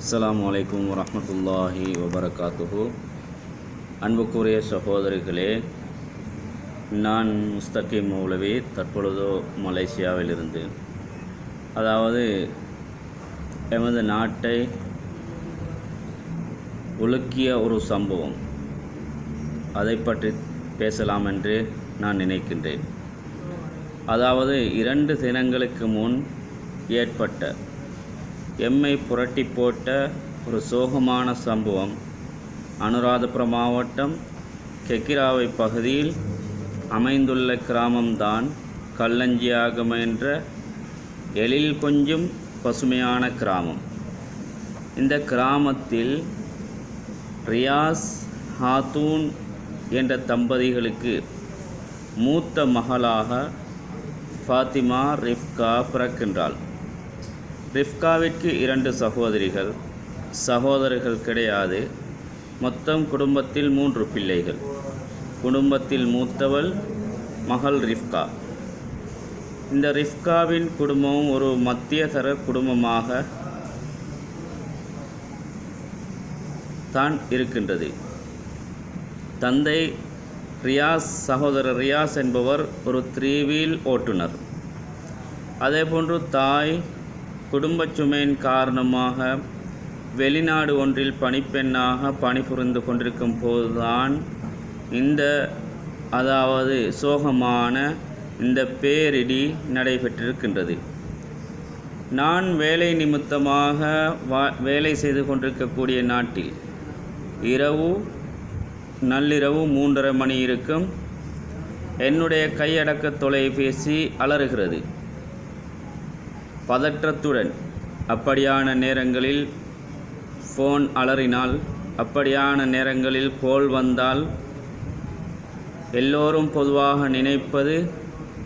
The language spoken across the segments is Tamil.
அஸ்லாம் வலைக்கம் வரமத்துல்லாஹி வபரகாத்துஹு. அன்புக்குரிய சகோதரிகளே நான் முஸ்தகி மௌலவி தற்பொழுதோ மலேசியாவிலிருந்து. அதாவது எமது நாட்டை உலுக்கிய ஒரு சம்பவம். அதை பற்றி பேசலாம் என்று நான் நினைக்கின்றேன். அதாவது இரண்டு தினங்களுக்கு முன் ஏற்பட்ட எம்மை புரட்டி போட்ட ஒரு சோகமான சம்பவம். அனுராதபுரம் மாவட்டம் கெக்கிராவை பகுதியில் அமைந்துள்ள கிராமம்தான். கல்லஞ்சியாகம் என்ற எழில் கொஞ்சம் பசுமையான கிராமம். இந்த கிராமத்தில் ரியாஸ் ஹாத்தூன் என்ற தம்பதிகளுக்கு மூத்த மகளாக ஃபாத்திமா ரிஃப்கா பிறக்கின்றாள். ரிஃப்காவிற்கு இரண்டு சகோதரிகள் சகோதரர்கள் கிடையாது மொத்தம் குடும்பத்தில் மூன்று பிள்ளைகள். குடும்பத்தில் மூத்தவள் மகள் ரிஃப்கா. இந்த ரிஃப்காவின் குடும்பம் ஒரு மத்தியதர குடும்பமாக தான் இருக்கின்றது. தந்தை ரியாஸ் சகோதரர் ரியாஸ் என்பவர் ஒரு த்ரீ வீல் ஓட்டுநர். அதேபோன்று தாய் குடும்பச் சுமையின் காரணமாக வெளிநாடு ஒன்றில் பணிப்பெண்ணாக பணிபுரிந்து கொண்டிருக்கும் போதுதான் இந்த அதாவது சோகமான இந்த பேரிடி நடைபெற்றிருக்கின்றது. நான் வேலை நிமித்தமாக வா வேலை செய்து கொண்டிருக்கக்கூடிய நாட்டில் இரவு நள்ளிரவு மூன்றரை மணி இருக்கும். என்னுடைய கையடக்க தொலைபேசி அலறுகிறது. பதற்றத்துடன். அப்படியான நேரங்களில் ஃபோன் அலறினால் அப்படியான நேரங்களில் கோல் வந்தால் எல்லோரும் பொதுவாக நினைப்பது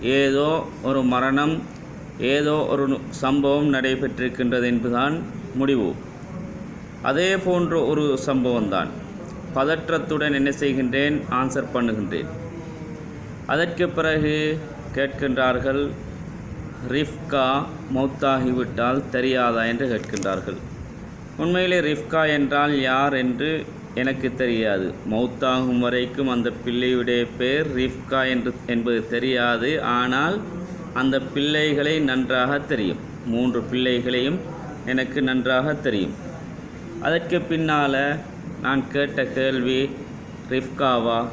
ஏதோ ஒரு மரணம் ஏதோ ஒரு சம்பவம் நடைபெற்றிருக்கின்றது என்பதுதான் முடிவு. அதே போன்ற ஒரு சம்பவம்தான் பதற்றத்துடன் என்ன செய்கின்றேன்? ஆன்சர் பண்ணுகின்றேன். அதற்கு பிறகு கேட்கின்றார்கள் ரிஃப்கா மௌத்தாகிவிட்டால் தெரியாதா என்று கேட்கின்றார்கள். உண்மையிலே ரிஃப்கா என்றால் யார் என்று எனக்கு தெரியாது. மௌத்தாகும் வரைக்கும் அந்த பிள்ளையுடைய பேர் ரிஃப்கா என்று என்பது தெரியாது. ஆனால் அந்த பிள்ளைகளை நன்றாக தெரியும். மூன்று பிள்ளைகளையும் எனக்கு நன்றாக தெரியும். அதற்கு பின்னால் நான் கேட்ட கேள்வி ரிஃப்காவா?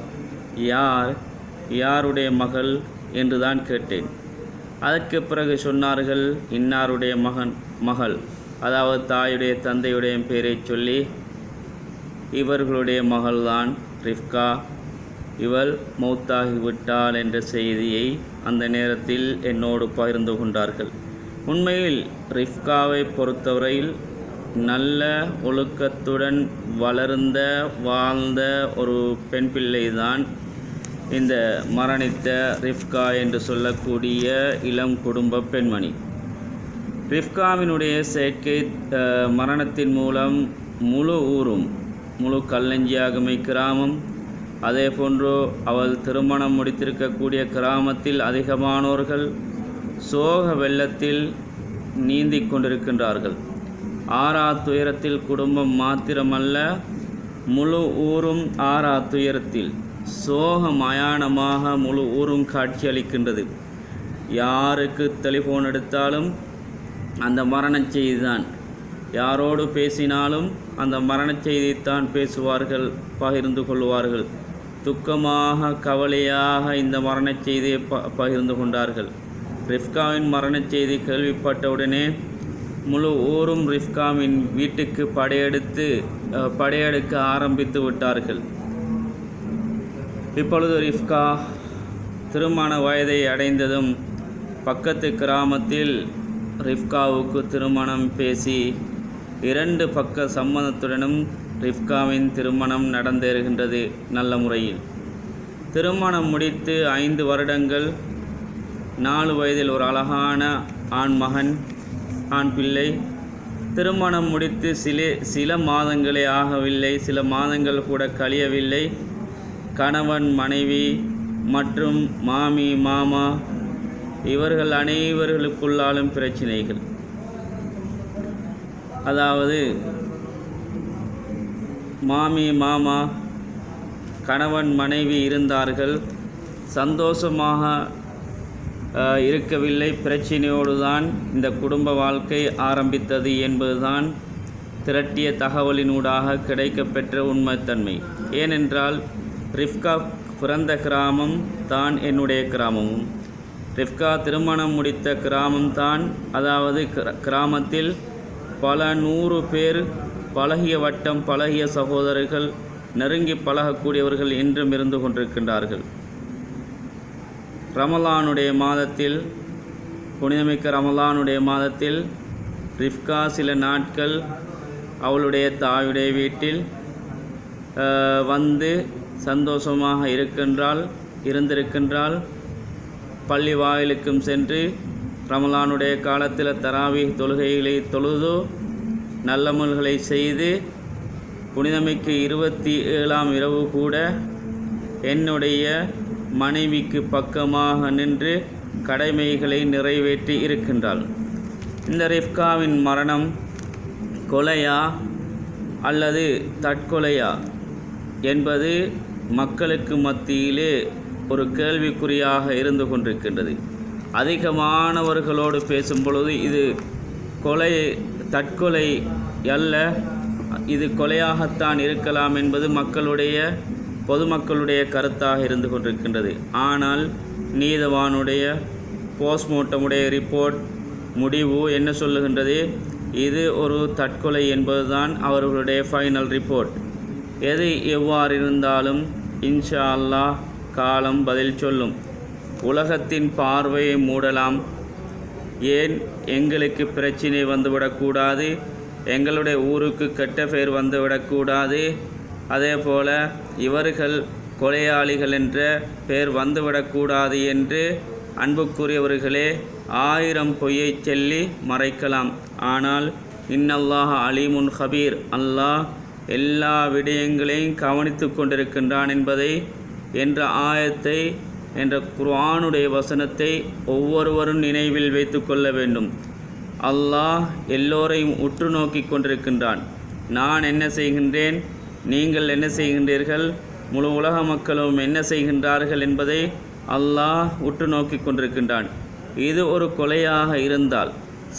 யார்? யாருடைய மகள்? என்று தான் கேட்டேன். அதற்கு பிறகு சொன்னார்கள் இன்னாருடைய மகன் மகள். அதாவது தாயுடைய தந்தையுடைய பெயரை சொல்லி இவர்களுடைய மகள்தான் ரிஃப்கா இவள் மௌத்தாகிவிட்டாள் என்ற செய்தியை அந்த நேரத்தில் என்னோடு பகிர்ந்து கொண்டார்கள். உண்மையில் ரிஃப்காவை பொறுத்தவரையில் நல்ல ஒழுக்கத்துடன் வளர்ந்த வாழ்ந்த ஒரு பெண் பிள்ளைதான் இந்த மரணித்த ரிஃப்கா என்று சொல்லக்கூடிய இளம் குடும்ப பெண்மணி. ரிஃப்காவினுடைய செயற்கை மரணத்தின் மூலம் முழு ஊரும் முழு கல்லஞ்சியாகுமை கிராமம் அதே போன்று அவள் திருமணம் முடித்திருக்கக்கூடிய கிராமத்தில் அதிகமானோர்கள் சோக வெள்ளத்தில் நீந்தி கொண்டிருக்கின்றார்கள். ஆறா துயரத்தில் குடும்பம் மாத்திரமல்ல முழு ஊரும் ஆறா துயரத்தில். சோக மயானமாக முழு ஊரும் காட்சியளிக்கின்றது. யாருக்கு டெலிஃபோன் எடுத்தாலும் அந்த மரணச் செய்திதான். யாரோடு பேசினாலும் அந்த மரணச் செய்தித்தான் பேசுவார்கள் பகிர்ந்து கொள்வார்கள். துக்கமாக கவலையாக இந்த மரணச் செய்தியை ப பகிர்ந்து கொண்டார்கள். ரிஃப்காவின் மரணச் செய்தி கேள்விப்பட்டவுடனே முழு ஊரும் ரிஃப்காவின் வீட்டுக்கு படையெடுத்து படையெடுக்க ஆரம்பித்து விட்டார்கள். இப்பொழுது ரிஃப்கா திருமண வயதை அடைந்ததும் பக்கத்து கிராமத்தில் ரிஃப்காவுக்கு திருமணம் பேசி இரண்டு பக்க சம்மதத்துடனும் ரிஃப்காவின் திருமணம் நடந்தேறுகின்றது நல்ல முறையில். திருமணம் முடித்து ஐந்து வருடங்கள் நாலு வயதில் ஒரு அழகான ஆண் மகன் ஆண் பிள்ளை. திருமணம் முடித்து சில சில மாதங்களே ஆகவில்லை சில மாதங்கள் கூட கழியவில்லை. கணவன் மனைவி மற்றும் மாமி மாமா இவர்கள் அனைவர்களுக்குள்ளாலும் பிரச்சினைகள். அதாவது மாமி மாமா கணவன் மனைவி இருந்தார்கள். சந்தோஷமாக இருக்கவில்லை. பிரச்சினையோடு தான் இந்த குடும்ப வாழ்க்கை ஆரம்பித்தது என்பதுதான் திரட்டிய தகவலினூடாக கிடைக்கப்பெற்ற உண்மைத்தன்மை. ஏனென்றால் ரிஃப்கா பிறந்த கிராமம் தான் என்னுடைய கிராமமும். ரிஃப்கா திருமணம் முடித்த கிராமம் தான் அதாவது கிர- கிராமத்தில் பல நூறு பேர் பழகிய வட்டம் பழகிய சகோதரர்கள் நெருங்கி பழகக்கூடியவர்கள் இன்றும் இருந்து கொண்டிருக்கின்றார்கள். ரமலானுடைய மாதத்தில் புனிதமிக்க ரமலானுடைய மாதத்தில் ரிஃப்கா சில நாட்கள் அவளுடைய தாயுடைய வீட்டில் வந்து சந்தோஷமாக இருக்கின்றாள் இருந்திருக்கின்றாள் பள்ளி வாயிலுக்கும் சென்று ரமலானுடைய காலத்தில் தராவி தொழுகைகளை தொழுது நல்லமல்களை செய்து புனிதமைக்கு இருபத்தி ஏழாம் இரவு கூட என்னுடைய மனைவிக்கு பக்கமாக நின்று கடமைகளை நிறைவேற்றி இருக்கின்றாள். இந்த ரிஃப்காவின் மரணம் கொலையா அல்லது தற்கொலையா என்பது மக்களுக்கு மத்தியிலே ஒரு கேள்விக்குறியாக இருந்து கொண்டிருக்கின்றது. அதிகமானவர்களோடு பேசும் பொழுது இது கொலை தற்கொலை அல்ல இது கொலையாகத்தான் இருக்கலாம் என்பது மக்களுடைய பொதுமக்களுடைய கருத்தாக இருந்து கொண்டிருக்கின்றது. ஆனால் நீதவானுடைய போஸ்ட்மார்ட்டமுடைய ரிப்போர்ட் முடிவு என்ன சொல்லுகின்றது? இது ஒரு தற்கொலை என்பதுதான் அவர்களுடைய ஃபைனல் ரிப்போர்ட். எது எவ்வாறு இருந்தாலும் இன்ஷா அல்லாஹ் காலம் பதில் சொல்லும். உலகத்தின் பார்வையை மூடலாம். ஏன்? எங்களுக்கு பிரச்சினை வந்துவிடக்கூடாது எங்களுடைய ஊருக்கு கெட்ட பெயர் வந்துவிடக்கூடாது அதே போல இவர்கள் கொலையாளிகள் என்ற பெயர் வந்துவிடக்கூடாது என்று அன்புக்குரியவர்களே ஆயிரம் பொய்யை சொல்லி மறைக்கலாம். ஆனால் இன்னல்லாஹ் அலிமுன் ஹபீர் அல்லாஹ் எல்லா விடயங்களையும் கவனித்து கொண்டிருக்கின்றான் என்பதை என்ற ஆயத்தை என்ற குர்ஆனுடைய வசனத்தை ஒவ்வொருவரும் நினைவில் வைத்து கொள்ள வேண்டும். அல்லாஹ் எல்லோரையும் உற்று நோக்கி கொண்டிருக்கின்றான். நான் என்ன செய்கின்றேன்? நீங்கள் என்ன செய்கின்றீர்கள்? முழு உலக மக்களும் என்ன செய்கின்றார்கள் என்பதை அல்லாஹ் உற்று நோக்கி கொண்டிருக்கின்றான். இது ஒரு கொலையாக இருந்தால்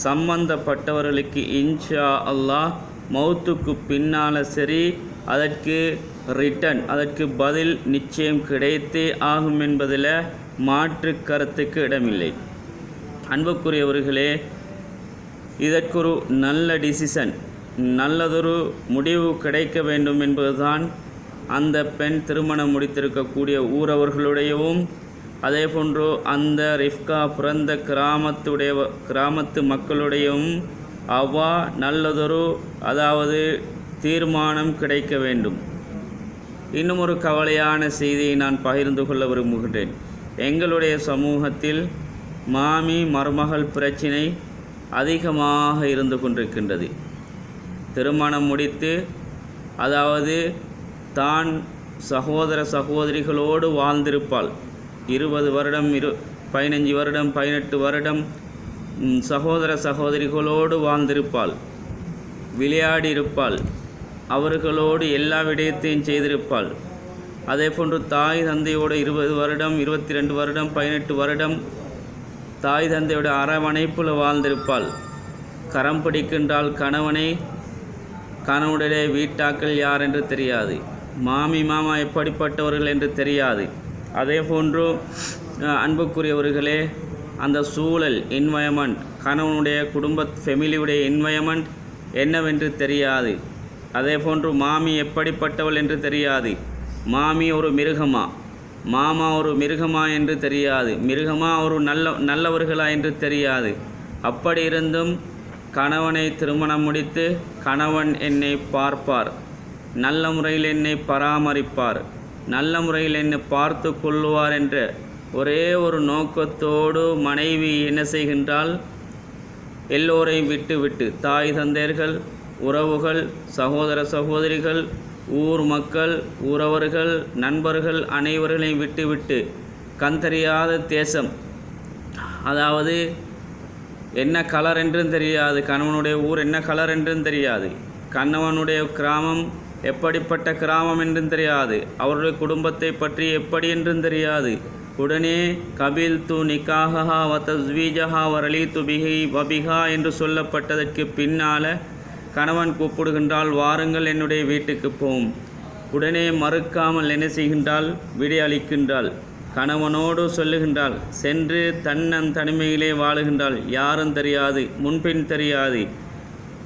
சம்பந்தப்பட்டவர்களுக்கு இன்ஷா அல்லாஹ் மௌத்துக்கு பின்னால் சரி அதற்கு ரிட்டன் அதற்கு பதில் நிச்சயம் கிடைத்தே ஆகும் என்பதில் மாற்று கருத்துக்கு இடமில்லை. அன்புக்குரியவர்களே இதற்கொரு நல்ல டிசிஷன் நல்லதொரு முடிவு கிடைக்க வேண்டும் என்பதுதான் அந்த பெண் திருமணம் முடித்திருக்கக்கூடிய ஊரவர்களுடையவும் அதே போன்று அந்த ரிஃப்கா பிறந்த கிராமத்துடைய கிராமத்து மக்களுடையவும் அவ்வா நல்லதொரு அதாவது தீர்மானம் கிடைக்க வேண்டும். இன்னும் ஒரு கவலையான செய்தியை நான் பகிர்ந்து கொள்ள விரும்புகின்றேன். எங்களுடைய சமூகத்தில் மாமி மருமகள் பிரச்சினை அதிகமாக இருந்து கொண்டிருக்கின்றது. திருமணம் முடித்து அதாவது தான் சகோதர சகோதரிகளோடு வாழ்ந்திருப்பாள். இருபது வருடம் இரு பதினஞ்சு வருடம் பதினெட்டு வருடம் சகோதர சகோதரிகளோடு வாழ்ந்திருப்பாள். விளையாடி இருப்பாள் அவர்களோடு எல்லா விடயத்தையும் செய்திருப்பாள். அதே போன்று தாய் தந்தையோடு இருபது வருடம் இருபத்தி ரெண்டு வருடம் பதினெட்டு வருடம் தாய் தந்தையோட அரவணைப்பில் வாழ்ந்திருப்பாள். கரம் பிடிக்கின்றால் கணவனை கணவனுடைய வீட்டாக்கள் யார் என்று தெரியாது. மாமி மாமா எப்படிப்பட்டவர்கள் என்று தெரியாது. அதே போன்று அன்புக்குரியவர்களே அந்த சூழல் என்வயமெண்ட் கணவனுடைய குடும்ப ஃபெமிலியுடைய என்வயமெண்ட் என்னவென்று தெரியாது. அதே போன்று மாமி எப்படிப்பட்டவள் என்று தெரியாது. மாமி ஒரு மிருகமா? மாமா ஒரு மிருகமா என்று தெரியாது. மிருகமா ஒரு நல்ல நல்லவர்களா என்று தெரியாது. அப்படி இருந்தும் கணவனை திருமணம் முடித்து கணவன் என்னை பார்ப்பார். நல்ல முறையில் என்னை பராமரிப்பார். நல்ல முறையில் என்னை பார்த்து கொள்ளுவார் என்ற ஒரே ஒரு நோக்கத்தோடு மனைவி என்ன செய்கின்றால் எல்லோரையும் விட்டு விட்டு தாய் தந்தையர்கள் உறவுகள் சகோதர சகோதரிகள் ஊர் மக்கள் உறவர்கள் நண்பர்கள் அனைவர்களையும் விட்டுவிட்டு கந்தறியாத தேசம். அதாவது என்ன கலர் என்றும் தெரியாது. கணவனுடைய ஊர் என்ன கலர் என்றும் தெரியாது. கணவனுடைய கிராமம் எப்படிப்பட்ட கிராமம் என்றும் தெரியாது. அவருடைய குடும்பத்தை பற்றி எப்படி என்றும் தெரியாது. உடனே கபில் து நிக்காஹா வ தஸ்வீஜஹா வரலி துபிஹி வபிஹா என்று சொல்லப்பட்டதற்கு பின்னால கணவன் கூப்பிடுகின்றால் வாருங்கள் என்னுடைய வீட்டுக்கு போம். உடனே மறுக்காமல் என்ன செய்கின்றாள்? விடை அளிக்கின்றாள். கணவனோடு சொல்லுகின்றாள் சென்று தன்னன் தனிமையிலே வாழுகின்றாள். யாரும் தெரியாது முன்பின் தெரியாது.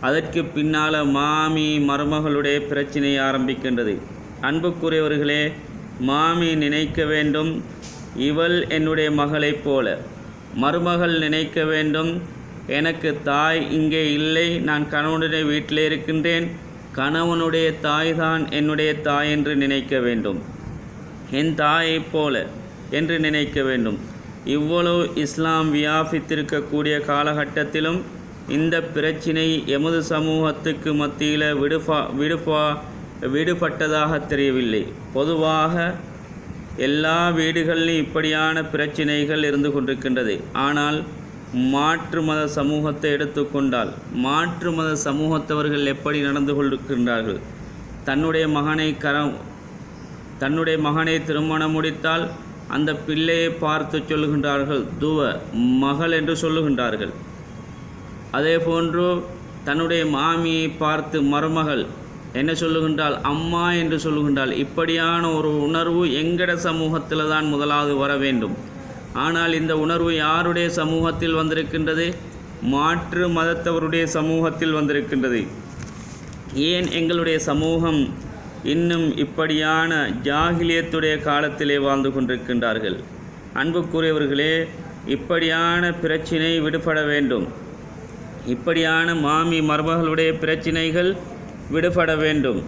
அதற்கு பின்னால் மாமி மருமகளுடைய பிரச்சினை ஆரம்பிக்கின்றது. அன்புக்குரியவர்களே மாமி நினைக்க வேண்டும் இவள் என்னுடைய மகளைப் போல. மருமகள் நினைக்க வேண்டும். எனக்கு தாய் இங்கே இல்லை. நான் கணவனுடைய வீட்டிலே இருக்கின்றேன். கணவனுடைய தாய் தான் என்னுடைய தாய் என்று நினைக்க வேண்டும். என் தாயைப் போல என்று நினைக்க வேண்டும். இவ்வளவு இஸ்லாம் வியாபித்திருக்கக்கூடிய காலகட்டத்திலும் இந்த பிரச்சினை எமது சமூகத்துக்கு மத்தியில் விடுபா விடுபா விடுபட்டதாக தெரியவில்லை. பொதுவாக எல்லா வீடுகளிலும் இப்படியான பிரச்சினைகள் இருந்து கொண்டிருக்கின்றது. ஆனால் மாற்று மத சமூகத்தை எடுத்துக்கொண்டால் மாற்று மத சமூகத்தவர்கள் எப்படி நடந்து கொண்டிருக்கின்றார்கள்? தன்னுடைய மகனை கரம் தன்னுடைய மகனை திருமணம் முடித்தால் அந்த பிள்ளையை பார்த்து சொல்லுகின்றார்கள் துவ மகள் என்று சொல்லுகின்றார்கள். அதே போன்று தன்னுடைய மாமியை பார்த்து மருமகள் என்ன சொல்லுகின்றால் அம்மா என்று சொல்லுகின்றால் இப்படியான ஒரு உணர்வு எங்கட சமூகத்தில் தான் முதலாவது வர வேண்டும். ஆனால் இந்த உணர்வு யாருடைய சமூகத்தில் வந்திருக்கின்றது? மாற்று மதத்தவருடைய சமூகத்தில் வந்திருக்கின்றது. ஏன் எங்களுடைய சமூகம் இன்னும் இப்படியான ஜாகிலியத்துடைய காலத்திலே வாழ்ந்து கொண்டிருக்கின்றார்கள்? அன்புக்குரியவர்களே இப்படியான பிரச்சினை விடுபட வேண்டும். இப்படியான மாமி மருமகளுடைய பிரச்சினைகள் விடுபட வேண்டும்.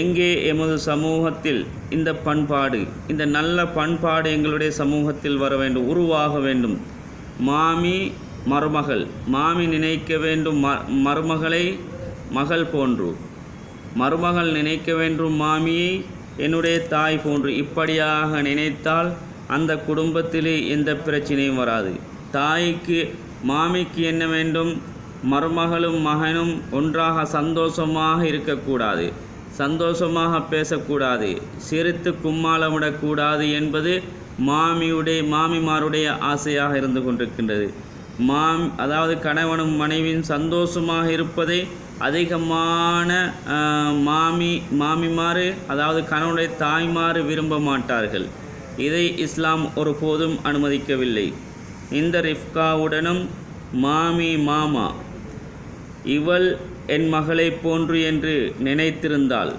எங்கே எமது சமூகத்தில் இந்த பண்பாடு இந்த நல்ல பண்பாடு எங்களுடைய சமூகத்தில் வர வேண்டும் உருவாக வேண்டும். மாமி மருமகள் மாமி நினைக்க வேண்டும் ம மருமகளை மகள் போன்று. மருமகள் நினைக்க வேண்டும் மாமியை என்னுடைய தாய் போன்று. இப்படியாக நினைத்தால் அந்த குடும்பத்திலே எந்த பிரச்சனையும் வராது. தாய்க்கு மாமிக்கு என்ன வேண்டும்? மருமகளும் மகனும் ஒன்றாக சந்தோஷமாக இருக்கக்கூடாது. சந்தோஷமாக பேசக்கூடாது. சிரித்து கும்மாளமிடக்கூடாது என்பது மாமியுடைய மாமிமாருடைய ஆசையாக இருந்து கொண்டிருக்கின்றது. மாம் அதாவது கணவனும் மனைவியும் சந்தோஷமாக இருப்பதை அதிகமான மாமி மாமிமாறு அதாவது கணவனுடைய தாய்மாறு விரும்ப மாட்டார்கள். இதை இஸ்லாம் ஒருபோதும் அனுமதிக்கவில்லை. இந்த ரிஃப்காவுடனும் மாமி மாமா இவள் என் மகளைப் போன்று என்று நினைத்திருந்தாள்.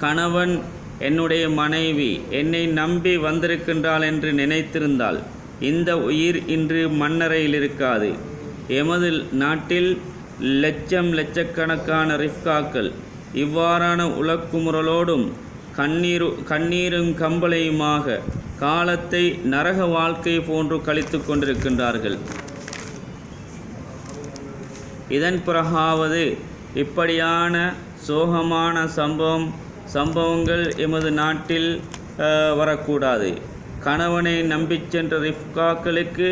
கணவன் என்னுடைய மனைவி என்னை நம்பி வந்திருக்கின்றாள் என்று நினைத்திருந்தாள். இந்த உயிர் இன்று மண்ணறையில் இருக்காது. எமது நாட்டில் லட்சம் லட்சக்கணக்கான ரிஃப்காக்கள் இவ்வாறான உலக்குமுறலோடும் கண்ணீரு கண்ணீரும் கம்பளையுமாக காலத்தை நரக வாழ்க்கை போன்று கழித்து கொண்டிருக்கின்றார்கள். இதன் பிறகாவது இப்படியான சோகமான சம்பவம் சம்பவங்கள் எமது நாட்டில் வரக்கூடாது. கணவனை நம்பிச் சென்ற ரிஃப்காக்களுக்கு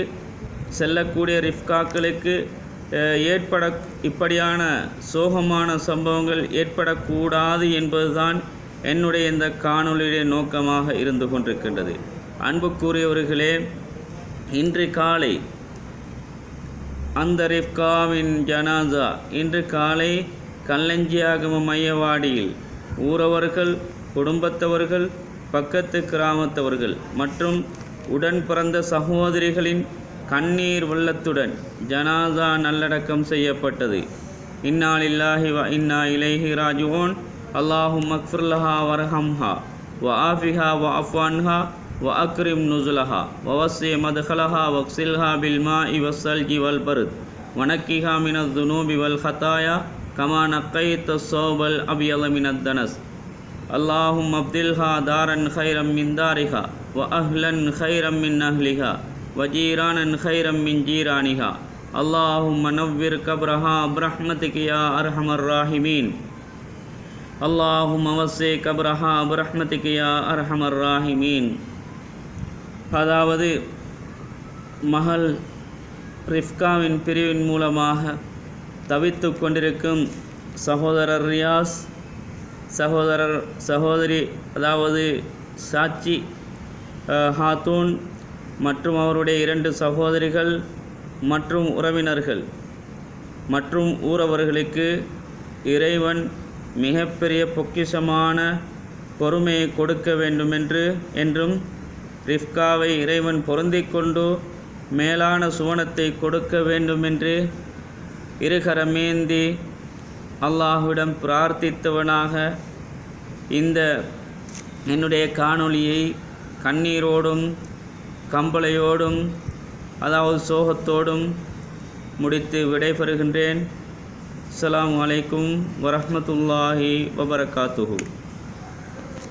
செல்லக்கூடிய ரிஃப்காக்களுக்கு ஏற்பட இப்படியான சோகமான சம்பவங்கள் ஏற்படக்கூடாது என்பதுதான் என்னுடைய இந்த காணொளியுடைய நோக்கமாக இருந்து கொண்டிருக்கின்றது. அன்புக்குரியவர்களே இன்று காலை அந்த ரிஃப்காவின் ஜனாசா இன்று காலை கல்லஞ்சியாகம மையவாடியில் ஊரவர்கள் குடும்பத்தவர்கள் பக்கத்து கிராமத்தவர்கள் மற்றும் உடன் பிறந்த சகோதரிகளின் கண்ணீர் வெள்ளத்துடன் ஜனாசா நல்லடக்கம் செய்யப்பட்டது. இந்நாள் லில்லாஹி வ இன்னா இலைஹி ராஜுவோன் அல்லாஹு மக்ஃபிர்லஹா வரஹம்ஹா. வ ஆஃபிஹா வ அஃப்வான்ஹா. و اکرم نزلحا ووس مدخلحا وکسلحا بلما وسل کی ولبرد ونقیحا من الذنوب والخطایا کما نقیت الصوب الابیض من دنس اللہ ابدلها دارا خیرا من دارها واہلا خیرا من اہلها وجیرانا خیرا من جیرانها اللہ منور قبرہ برحمتک یا ارحم الراحمین اللہم وسع قبرها برحمتک یا ارحم الراحمین அதாவது மகள் ரிஃப்காவின் பிரிவின் மூலமாக தவித்து கொண்டிருக்கும் சகோதரர் ரியாஸ் சகோதரர் சகோதரி அதாவது சாச்சி ஹாத்தூன் மற்றும் அவருடைய இரண்டு சகோதரிகள் மற்றும் உறவினர்கள் மற்றும் ஊரவர்களுக்கு இறைவன் மிகப்பெரிய பொக்கிஷமான பொறுமையை கொடுக்க வேண்டுமென்று என்றும் ரிஃப்காவை இறைவன் பொருந்திக் கொண்டு மேலான சுவனத்தை கொடுக்க வேண்டுமென்று இருகரமேந்தி அல்லாஹ்விடம் பிரார்த்தித்தவனாக இந்த என்னுடைய காணொளியை கண்ணீரோடும் கம்பளையோடும் அதாவது சோகத்தோடும் முடித்து விடைபெறுகின்றேன். அஸ்ஸலாமு அலைக்கும் வரமத்துல்லாஹி வபரகாத்துஹு.